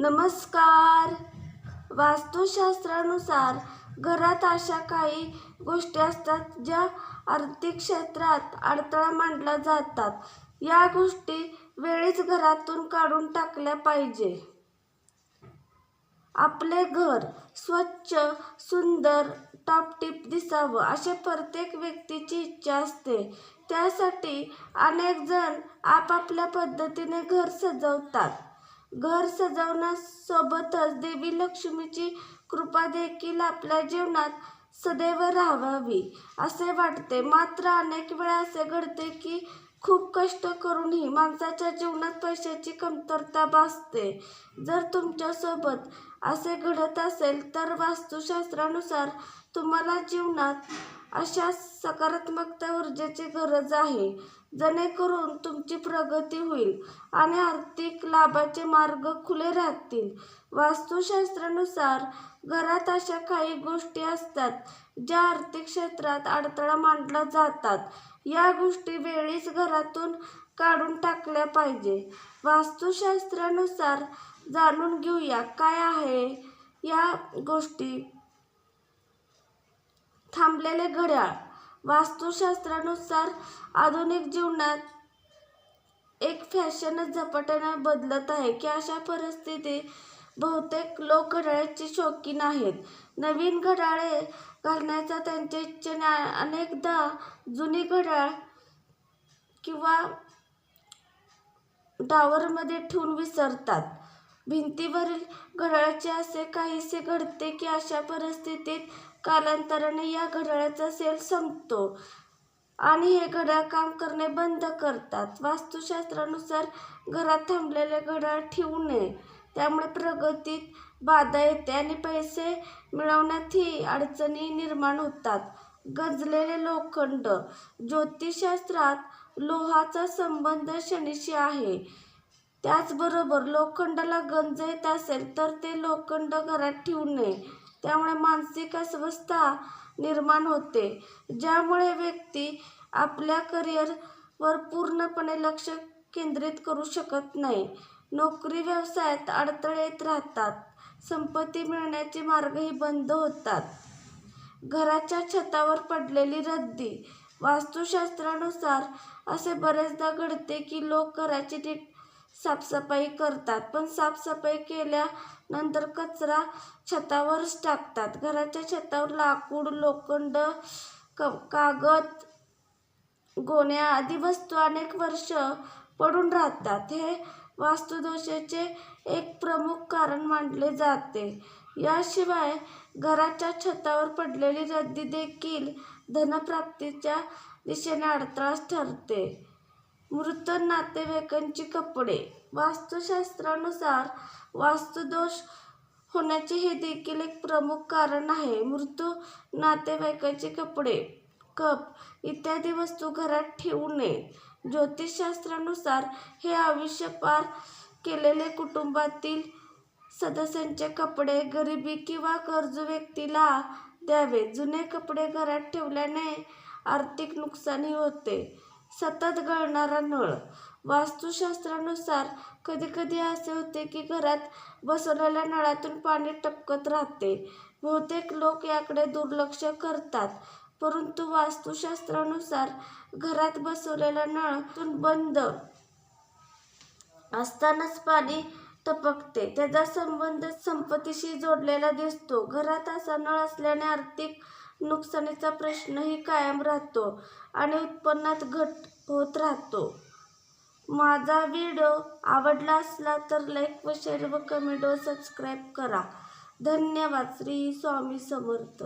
नमस्कार. वास्तुशास्त्रानुसार घरात अशा काही गोष्टी असतात ज्या आर्थिक क्षेत्रात अडथळा मांडल्या जातात. या गोष्टी वेळीच घरातून काढून टाकल्या पाहिजे. आपले घर स्वच्छ सुंदर टॉपटीप दिसावं अशा प्रत्येक व्यक्तीची इच्छा असते. त्यासाठी अनेक जण आपापल्या पद्धतीने घर सजवतात. घर सजवण्यासोबतच देवी लक्ष्मीची कृपा देखील आपल्या जीवनात सदैव राहावी असे वाटते. मात्र अनेक वेळा असे घडते की खूप कष्ट करूनही माणसाच्या जीवनात पैशाची कमतरता भासते. जर तुमच्यासोबत असे घडत असेल तर वास्तुशास्त्रानुसार तुम्हाला जीवनात अशा सकारात्मकता ऊर्जेची गरज आहे. जेणेकरून तुमची प्रगती होईल आणि आर्थिक लाभाचे मार्ग खुले राहतील. वास्तुशास्त्रानुसार घरात अशा काही गोष्टी असतात ज्या आर्थिक क्षेत्रात अडथळा मांडला जातात. या गोष्टी वेळीच घरातून काढून टाकल्या पाहिजे. वास्तुशास्त्रानुसार जाणून घेऊया काय आहे या गोष्टी. थांबलेले घड्याळ. वास्तुशास्त्रानुसार आधुनिक जीवनात एक फॅशनच झपाट्याने बदलत आहे की अशा परिस्थितीत बहुतेक लोक घड्याळाचे शौकीन आहेत. नवीन घड्याळे घालण्याचा त्यांच्या इच्छेने अनेकदा जुनी घड्याळ किंवा डावरमध्ये ठेवून विसरतात. भिंतीवरील घड्याळाचे असे काहीसे घडते की अशा परिस्थितीत कालांतराने या घड्याळाचा सेल संपतो आणि हे घड्याळ काम करणे बंद करतात. वास्तुशास्त्रानुसार घरात थांबलेले घड्याळ ठेवू नये. त्यामुळे प्रगतीत बाधा येते आणि पैसे मिळवण्यातही अडचणी निर्माण होतात. गंजलेले लोखंड ज्योतिषशास्त्रात लोहाचा संबंध शनीशी आहे. त्याचबरोबर लोखंडाला गंज येत असेल तर ते लोखंड घरात ठेवू नये. त्यामुळे मानसिक अस्वस्थता निर्माण होते. ज्यामुळे व्यक्ती आपल्या करिअरवर पूर्णपणे लक्ष केंद्रित करू शकत नाही. नोकरी व्यवसायात अडथळे येत राहतात. संपत्ती मिळण्याचे मार्गही बंद होतात. घराच्या छतावर पडलेली रद्दी वास्तुशास्त्रानुसार असे बरेचदा घडते की लोक घराची नीट साफसफाई करतात पण साफसफाई केल्यानंतर कचरा छतावरच टाकतात. घराच्या छतावर लाकूड लोखंड क कागद गोण्या आदी वस्तू अनेक वर्ष पडून राहतात. हे वास्तुदोषाचे एक प्रमुख कारण मानले जाते. याशिवाय घराच्या छतावर पडलेली रद्दी देखील धनप्राप्तीच्या दिशेने अडथळाच ठरते. मृत नातेवाईकांची कपडे वास्तुशास्त्रानुसार वास्तुदोष होण्याचे हे देखील एक प्रमुख कारण आहे. मृत नातेवाईकांचे कपडे कप इत्यादी वस्तू घरात ठेवू नये. ज्योतिषशास्त्रानुसार हे आयुष्य पार केलेले कुटुंबातील सदस्यांचे कपडे गरिबी किंवा गरजू व्यक्तीला द्यावे. जुने कपडे घरात ठेवल्याने आर्थिक नुकसानही होते. सतत गळणारा नळ. वास्तुशास्त्रानुसार कधीकधी असे होते की घरात बसवलेल्या नळातून पाणी टपकत राहते. बहुतेक लोक याकडे दुर्लक्ष करतात. परंतु वास्तुशास्त्रानुसार घरात बसवलेला नळातून बंद असतानाच पाणी टपकते. त्याचा संबंध संपत्तीशी जोडलेला दिसतो. घरात असा नळ असल्याने आर्थिक नुकसानीचा प्रश्नही कायम राहतो आणि उत्पन्नात घट होत राहतो. माझा व्हिडिओ आवडला असला तर लाईक व शेअर व कमेंट व सबस्क्राईब करा. धन्यवाद. श्री स्वामी समर्थ.